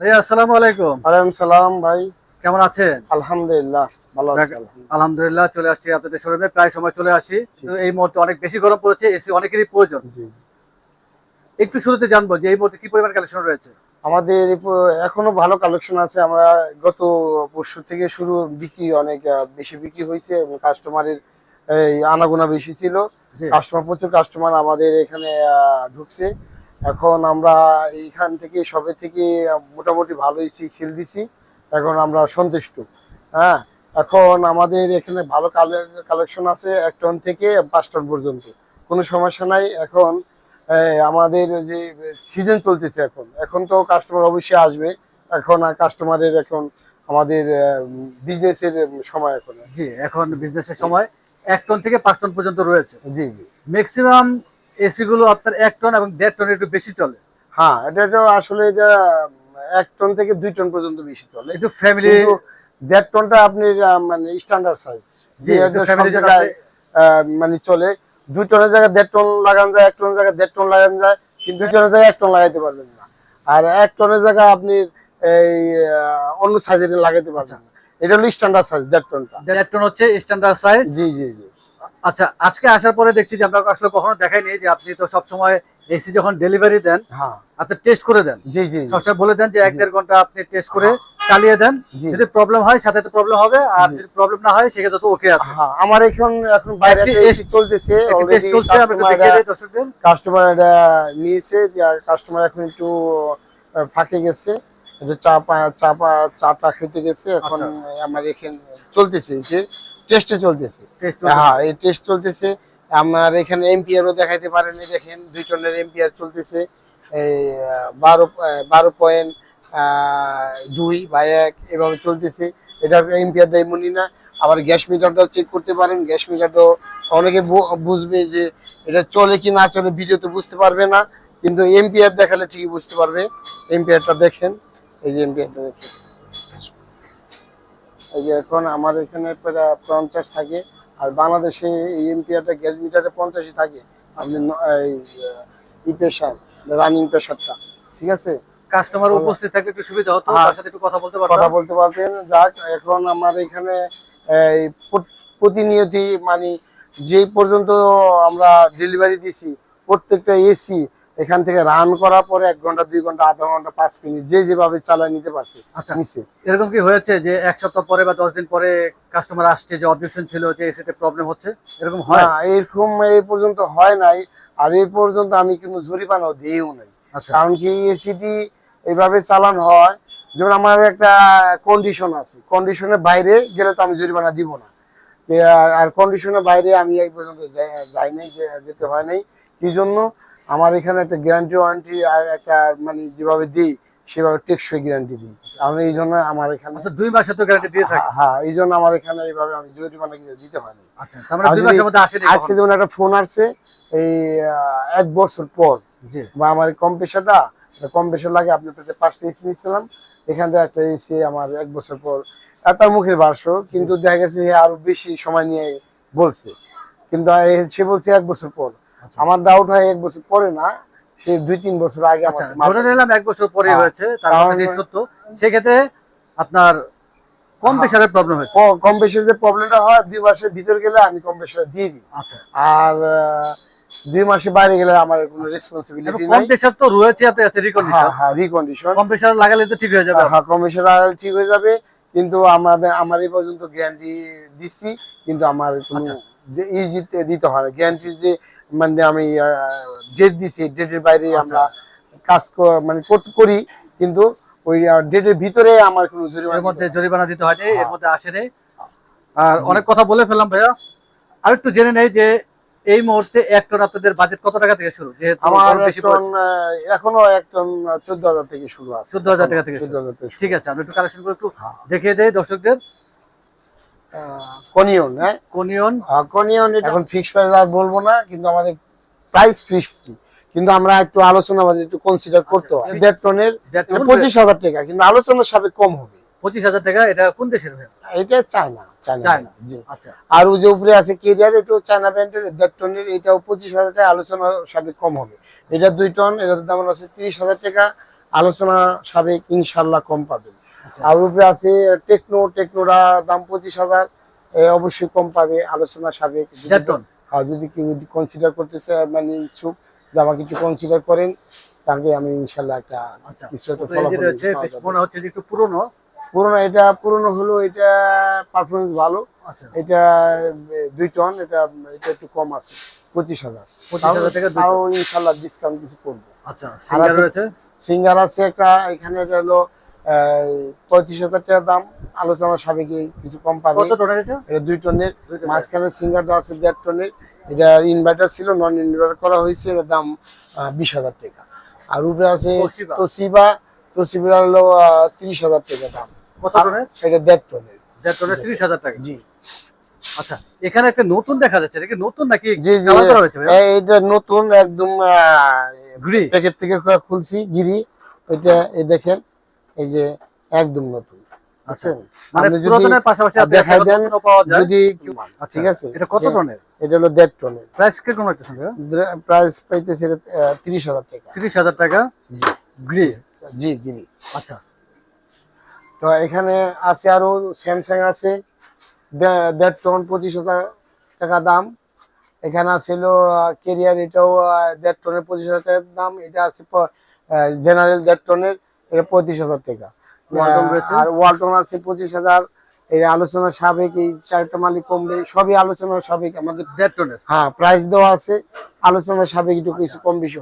ভাইয়া আসসালামু আলাইকুম। ওয়ালাইকুম সালাম ভাই। কেমন আছেন? আলহামদুলিল্লাহ ভালো আলহামদুলিল্লাহ চলে আসছি আপনাদের শোরুমে প্রায় সময় চলে আসি। তো এই মুহূর্তে অনেক বেশি গরম পড়েছে এসি অনেকেরই প্রয়োজন। একটু শুরুতে জানব যে এই মুহূর্তে কি পরিমাণ কালেকশন রয়েছে? আমাদের এখনও ভালো কালেকশন আছে আমরা গত পরশু থেকে শুরু বিক্রি অনেক বেশি বিক্রি হয়েছে এবং কাস্টমারের এই আনাগোনা বেশি ছিল। কাস্টমার প্রচুর কাস্টমার আমাদের এখানে ঢুকছে। এখন আমরা এইখান থেকে সবে থেকে মোটামুটি ভালোই সেল দিছি। এখন আমরা সন্তুষ্ট। হ্যাঁ এখন আমাদের এখানে ভালো কালেকশন আছে এক টন থেকে পাঁচ টন পর্যন্ত। কোনো সমস্যা নাই এখন আমাদের যে সিজন চলতেছে এখন। এখন তো কাস্টমার অবশ্যই আসবে। এখন কাস্টমারের এখন আমাদের বিজনেসের সময় এখন। জি এখন বিজনেসের সময় এক টন থেকে পাঁচ টন পর্যন্ত রয়েছে। জি জি। ম্যাক্সিমাম এসি গুলো আপনার এক টন এবং দেড় টনের একটু বেশি চলে। হ্যাঁ এটা তো আসলে এটা এক টন থেকে দুই টন পর্যন্ত বেশি চলে। একটু ফ্যামিলি দেড় টনটা আপনি মানে স্ট্যান্ডার্ড সাইজ যে মানে চলে। দুই টনের জায়গায় দেড় টন লাগানো যায় এক টনের জায়গায় দেড় টন লাগানো যায় কিন্তু দুই টনের জায়গায় এক টন লাগাইতে পারবেন না। আর এক টনের জায়গায় আপনি এই অন্য সাইজের লাগাইতে পারবেন না। এটা হলো স্ট্যান্ডার্ড সাইজ দেড় টনটা। দেড় টন হচ্ছে স্ট্যান্ডার্ড সাইজ জি জি জি। আচ্ছা আজকে আসার পরে দেখছি যে আমরা আসলে কখনো দেখাইনি যে আপনি তো সবসময় এসি যখন ডেলিভারি দেন হ্যাঁ। আপনি টেস্ট করে দেন। জি জি সবসময় বলে দেন যে এক দেড় ঘণ্টা আপনি টেস্ট করে চালিয়ে দেন। যদি প্রবলেম হয় সাথে তো প্রবলেম হবে আর যদি প্রবলেম না হয় সেক্ষেত্রে তো ওকে আছে। হ্যাঁ আমার এখন এখন বাইরে AC চলতেছে টেস্ট চলছে একটু দেখিয়ে দিই দর্শকদের। কাস্টমার এটা নিয়েছে যে কাস্টমার এখন একটু ফাঁকে গেছে। চা পা- চা পা- চাটা খেতে গেছে এখন আচ্ছা। আমার এখানে চলতেছে যে টেস্টে চলতেছে। হ্যাঁ এই টেস্ট চলতেছে। আমার এখানে এমপিআরও দেখাইতে পারেন দেখেন দুই টনের এমপিআর চলতেছে। এই বারো বারো পয়েন্ট দুই বা এক এভাবে চলতেছে। এটা এমপিআরটা এমনই না। আবার গ্যাস মিটারটাও চেক করতে পারেন। গ্যাস মিটারটাও অনেকে বুঝবে যে এটা চলে কি না চলে ভিডিওতে বুঝতে পারবে না। কিন্তু এমপিআর দেখালে ঠিকই বুঝতে পারবে। এমপিআরটা দেখেন। এই যে এমপিআরটা দেখেন। এই যে এখন আমার এখানে প্রায় পঞ্চাশ থাকে আর বাংলাদেশে এই এমপিআরটা গ্যাস মিটারে পঞ্চাশই থাকে। আপনি এই ই প্রেশার রানিং প্রেশারটা ঠিক আছে? কাস্টমার উপস্থিত থাকলে একটু সুবিধা হতো হ্যাঁ। তার সাথে একটু কথা বলতে কথা বলতে পারতেন। যাক এখন আমার এখানে এই প্রত- প্রতিনিয়তই মানে যে পর্যন্ত আমরা ডেলিভারি দিছি প্রত্যেকটা এসি এখান থেকে রান করার পরে এক ঘণ্টা দুই ঘণ্টা আধা ঘণ্টা পাঁচ মিনিট যে যেভাবে চালায় নিতে পারছে আচ্ছা। নিচ্ছে এরকম কি হয়েছে যে এক সপ্তাহ পরে বা দশ দিন পরে কাস্টমার আসছে যে অবজেকশন ছিল যে এসিতে প্রবলেম হচ্ছে? এরকম হয়? না এরকম এই পর্যন্ত হয় নাই। আর এই পর্যন্ত আমি কিন্তু জরিমানাও দিইও নাই। আচ্ছা। কারণ কি এসিটি এইভাবে চালানো হয় যেমন আমার একটা কন্ডিশন আছে। কন্ডিশনের বাইরে গেলে তো আমি জরিমানা দিব না। আর- কন্ডিশনের বাইরে আমি এই পর্যন্ত যাই- যাই নাই যেতে হয় নাই। কি জন্য? আমার এখানে একটা গ্যারান্টি ওয়ারেন্টি আর একটা মানে যেভাবে দিই সেভাবে টেকসই গ্যারান্টি দিই। আমি এই জন্য আমার এখানে দুই মাসের তো গ্যারান্টি দিয়ে থাকে। হ্যাঁ, হ্যাঁ এই জন্য আমার এখানে এইভাবে আমি জরিমানা কিছু দিতে না আচ্ছা মানে দুই আজকে যেমন একটা ফোন আসছে এই এক বছর পর জি। বা আমার কম পেশাটা কম পেশা লাগে আপনার কাছে পাঁচটা এসি নিয়েছিলাম এখান থেকে একটা এসি আমার এক বছর পর তার মুখের ভাষ্য কিন্তু দেখা গেছে আরও বেশি সময় নিয়ে বলছে। কিন্তু সে বলছে এক বছর পর। আমার ডাউট হয় এক বছর পরে না সে দুই তিন বছর আগে আচ্ছা ধরে নিলাম এক বছর পরে হ্যাঁ, হয়েছে তার মানে সত্য। সেক্ষেত্রে আপনার কম হ্যাঁ। প্রেশারের প্রবলেম হয়েছে। কম পেশার যে প্রবলেমটা হয় দুই মাসের ভিতর গেলে আমি কম পেশার দিয়ে দিই। আচ্ছা। আর দুই মাসের বাইরে গেলে আমার কোনো রেসপন্সিবিলিটি কম প্রেশার তো রয়েছে আপনার কাছে রিকন্ডিশন হ্যাঁ রিকন্ডিশন কম প্রেশার লাগালে তো ঠিক হয়ে যাবে। হ্যাঁ কমিশন ঠিক হয়ে যাবে কিন্তু আমাদের আমার এই পর্যন্ত গ্যারান্টি দিচ্ছি কিন্তু আমার কোনো আচ্ছা। ইজিতে দিতে হয় না। গ্যারান্টি যে মানে আমি ডেট দিছি ডেটের বাইরে আচ্ছা। আমরা কাজ মানে করি কিন্তু ওই ডেটের ভিতরে আমার কোনো জরিমানা মধ্যে জরিমানা দিতে হয়নি এর হ্যাঁ। মধ্যে আসেনি আর অনেক কথা বলে ফেললাম ভাইয়া। আর একটু জেনে নেই যে এই মুহূর্তে এক টন আপনাদের বাজেট কত টাকা থেকে শুরু? যেহেতু আমার এখনও এক টন চোদ্দ হাজার থেকে শুরু আছে। 14,000 টাকা থেকে চোদ্দ হাজার থেকে ঠিক আছে আমি একটু কালেকশন করে একটু। দেখিয়ে দেই দর্শকদের। কনিয়ন হ্যাঁ? কোনিয়ন কনিয়ন এখন ফিক্স প্রাইস আর বলব না কিন্তু আমাদের প্রাইস ফিক্সড কিন্তু আমরা একটু আলোচনা বাদে একটু কনসিডার করতে হয় আচ্ছা। দেড় টনের পঁচিশ হাজার টাকা কিন্তু আলোচনার কম হবে। পঁচিশ হাজার টাকা এটা কোন দেশের এটা চায়না। আচ্ছা। আর ওই যে উপরে আছে কেরিয়ার এটাও চায়না ব্র্যান্ডের দেড় টনের এটাও পঁচিশ হাজার টাকা আলোচনা সাপেক্ষে কম হবে। এটা দুই টন এটার দাম আছে তিরিশ হাজার টাকা আলোচনা সাবেক ইনশাল্লাহ কম পাবেন। আচ্ছা। আর উপরে আছে টেকনো টেকনোরা দাম পঁচিশ হাজার। অবশ্যই কম পাবে আলোচনা সাবেক। আর যদি কেউ কনসিডার করতে চায় মানে ইচ্ছুক যে আমাকে একটু কনসিডার করেন তাকে আমি ইনশাল্লাহ একটা আচ্ছা কিছু একটা। মনে হচ্ছে যে একটু পুরনো। পুরোনো এটা পুরোনো হলো এটা পারফরমেন্স ভালো। আচ্ছা। এটা দুই টন এটা এটা একটু কম আছে পঁচিশ হাজার। তাও ইনশাল্লাহ ডিসকাউন্ট কিছু করব। আচ্ছা সিঙ্গার আছে- রয়েছে? সিঙ্গার আছে একটা এখানে এটা হলো পঁয়ত্রিশ হাজার টাকা দাম আলোচনা সাবেকি কিছু কম পাবে। এটা? দুই টনের। মাঝখানে সিঙ্গারটা আছে দেড় টনের। এটা ইনভার্টার ছিল নন ইনভার্টার করা হয়েছে এটার দাম বিশ হাজার টাকা। আর উপরে আছে। তোসিবা তোসিবা হলো তিরিশ হাজার টাকা দাম। কত টনের? এটা দেড় টনের। দেড় টনের তিরিশ হাজার টাকা। জি। আচ্ছা এখানে একটা নতুন দেখা যাচ্ছে এটা কি নতুন নাকি করা হয়েছে এটা নতুন একদম গ্রি প্যাকেট থেকে খুলছি গিরি। এটা এই দেখেন। এই যে একদম নতুন বুঝছেন? মানে আপনি যদি দেখাই দেন, যদি আচ্ছা, ঠিক আছে? এটা কত টনের? এটা হলো দেড় টনের। প্রাইস কীরকম লাগতেছে প্রাইস পাইতেছে তিরিশ হাজার টাকা। তিরিশ হাজার টাকা? গ্রি জি গিরি আচ্ছা। তো এখানে আছে আরও স্যামসাং আছে দেড় টন পঁচিশ হাজার টাকা দাম। এখানে আছিল কেরিয়ার এটাও দেড় টনের পঁচিশ হাজার টাকার দাম। এটা আছে জেনারেল দেড় টনের। এটা পঁয়ত্রিশ হাজার টাকা? আর ওয়ালটন আছে পঁচিশ হাজার। এই আলোচনা সাবেক এই চারটা মালিক কমবে সবই আলোচনা সাবেক আমাদের। হ্যাঁ প্রাইস দেওয়া আছে আলোচনা সাবেক একটু কিছু কম বেশি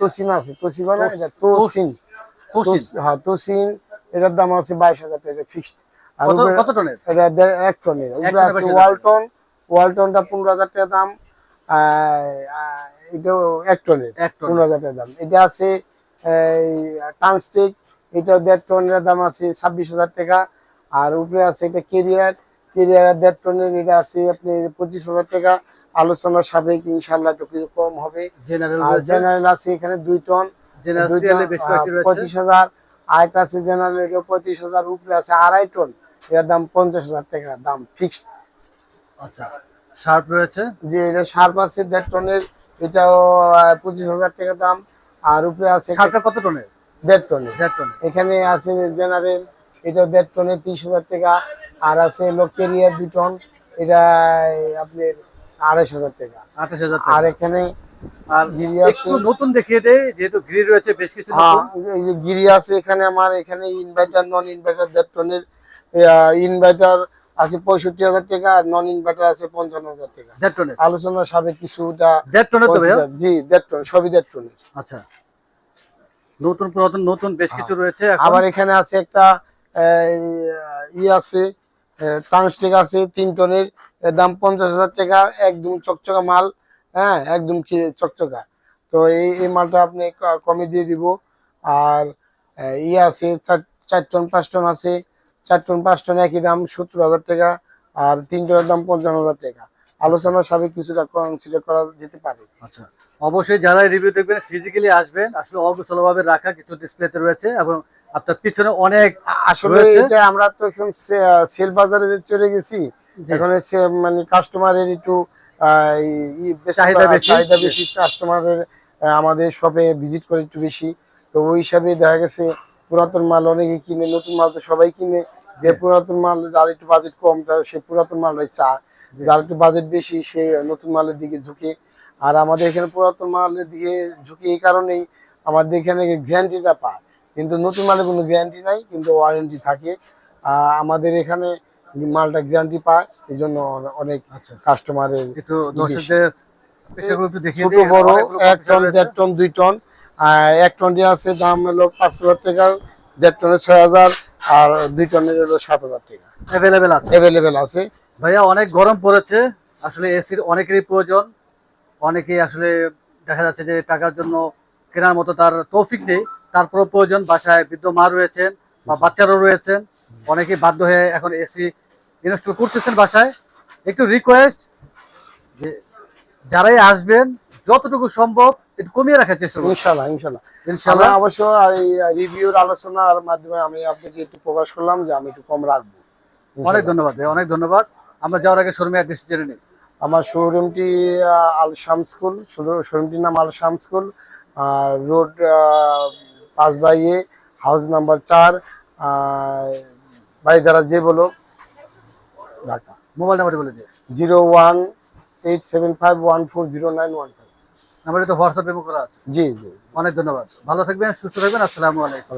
তোসিন আছে? তোসিবা না তোস- এটা তোসিন হ্যাঁ তোসিন এটার দাম আছে বাইশ হাজার টাকা ফিক্সড আর কত টনের এটা এক টনের উপরে আছে ওয়ালটন ওয়ালটনটা পনেরো হাজার টাকা দাম এটাও এক টনের পনেরো হাজার টাকা দাম। এটা আছে টানস্টিক এটাও দেড় টনের দাম আছে ছাব্বিশ হাজার টাকা। আর উপরে আছে এটা কেরিয়ার কেরিয়ার দেড় টনের এটা আছে আপনি পঁচিশ হাজার টাকা। আলোচনা সাবেক ইনশাল্লাহ একটু কিছু কম হবে। জেনারেল জেনারেল আছে এখানে দুই টন। পঁচিশ হাজার। আরেকটা আছে জেনারেল এটা পঁয়ত্রিশ হাজার। উপরে আছে আড়াই টন। এটার দাম পঞ্চাশ হাজার টাকা দাম ফিক্সড আচ্ছা শার্প রয়েছে? যে এটা শার্প আছে দেড় টনের। এটাও পঁচিশ হাজার টাকা দাম। আর উপরে আছে শার্পটা কত টনের দেড় টনের দেড় টনের এখানে আছে জেনারেল এটা দেড় টনের তিরিশ হাজার টাকা। আর আছে হলো কেরিয়ার দুই টন এটা আপনার আড়াইশ হাজার টাকা। আঠাশ হাজার আর এখানে আর গিরি আছে। একটু নতুন দেখিয়ে দেয় যেহেতু গ্রি রয়েছে বেশ কিছু হ্যাঁ এই যে গিরি আছে এখানে আমার এখানে ইনভার্টার নন ইনভার্টার দেড় টনের ইনভার্টার আছে পঁয়ষট্টি হাজার টাকা আর নন ইনভার্টার আছে পঞ্চান্ন হাজার টাকা। আলোচনা সাবেক কিছুটা দেড় টনের জি দেড় টন সবই দেড় টনের আচ্ছা। নতুন পুরাতন নতুন বেশ কিছু রয়েছে আবার এখানে আছে একটা ই আছে ট্রান্সটেক আছে তিন টনের দাম পঞ্চাশ হাজার টাকা একদম চকচকা মাল হ্যাঁ একদম চকচকা। তো এই এই মালটা আপনি কমে দিয়ে দিব। আর ই আছে চার টন পাঁচ টন আছে। চার টন পাঁচ টন একই দাম সত্তর হাজার টাকা আর তিন টনের দাম পঞ্চান্ন হাজার টাকা। আলোচনা সাবেক কিছুটা কনসিডার করা যেতে পারে। আচ্ছা অবশ্যই যারা রিভিউ দেখবেন ফিজিক্যালি আসবেন আসলে অগোছলভাবে রাখা কিছু ডিসপ্লেতে রয়েছে এবং আপনার পিছনে অনেক আসলে এটা আমরা তো এখন সেল বাজারে চলে গেছি এখন মানে কাস্টমারের একটু চাহিদা বেশি। চাহিদা বেশি কাস্টমারের আমাদের শপে ভিজিট করে একটু বেশি। তো ওই হিসাবে দেখা গেছে পুরাতন মাল অনেকে কিনে নতুন মাল তো সবাই কিনে। যে পুরাতন মাল যার একটু বাজেট কম সে পুরাতন মালটাই চা। যার একটু বাজেট বেশি সে নতুন মালের দিকে ঝুঁকে। আর আমাদের এখানে পুরাতন মালের দিকে ঝুঁকে এই কারণেই আমাদের এখানে গ্যারান্টিটা পায়। কিন্তু নতুন মালে কোনো গ্যারান্টি নাই কিন্তু ওয়ারেন্টি থাকে। আমাদের এখানে মালটা গ্যারান্টি পায় এই জন্য অনেক আচ্ছা। কাস্টমারের একটু দর্শকদের পেশাগুলো একটু ছোট বড় এক টন। দেড় টন দুই টন। এক টনটি আছে দাম হলো পাঁচ হাজার টাকা দেড় টনের ছয় হাজার। আর দুই টনের হলো সাত হাজার টাকা। অ্যাভেলেবেল আছে। অ্যাভেলেবেল আছে। ভাইয়া অনেক গরম পড়েছে। আসলে এসির অনেকেরই প্রয়োজন। অনেকেই আসলে দেখা যাচ্ছে যে টাকার জন্য কেনার মতো তার তৌফিক নেই। তারপরও প্রয়োজন। বাসায় বৃদ্ধ মা রয়েছেন বা বাচ্চারাও রয়েছেন। অনেকেই বাধ্য হয়ে এখন এসি ইনস্টল করতেছেন বাসায়। একটু রিকোয়েস্ট যে যারাই আসবেন যতটুকু সম্ভব একটু কমিয়ে রাখার চেষ্টা করুন ইনশাল্লাহ ইনশাল্লাহ ইনশাল্লাহ অবশ্য রিভিউর আলোচনার মাধ্যমে আমি আপনাকে একটু প্রকাশ করলাম যে আমি একটু কম রাখব। অনেক ধন্যবাদ ভাই অনেক ধন্যবাদ। আমরা যাওয়ার আগে শোরুমে অ্যাড্রেস জেনে নিই। আমার শোরুমটি আল শাম স্কুল শোরুমটির নাম আল শাম স্কুল আর রোড পাঁচ বাই এ হাউস নাম্বার চার বাইদারা যে বলো ঢাকা। মোবাইল নাম্বারটি বলে দিয়ে zero one eight seven five one four zero nine one নাম্বারটি তো হোয়াটসঅ্যাপ করা আছে। জি জি। অনেক ধন্যবাদ। ভালো থাকবেন সুস্থ থাকবেন আসসালামু আলাইকুম।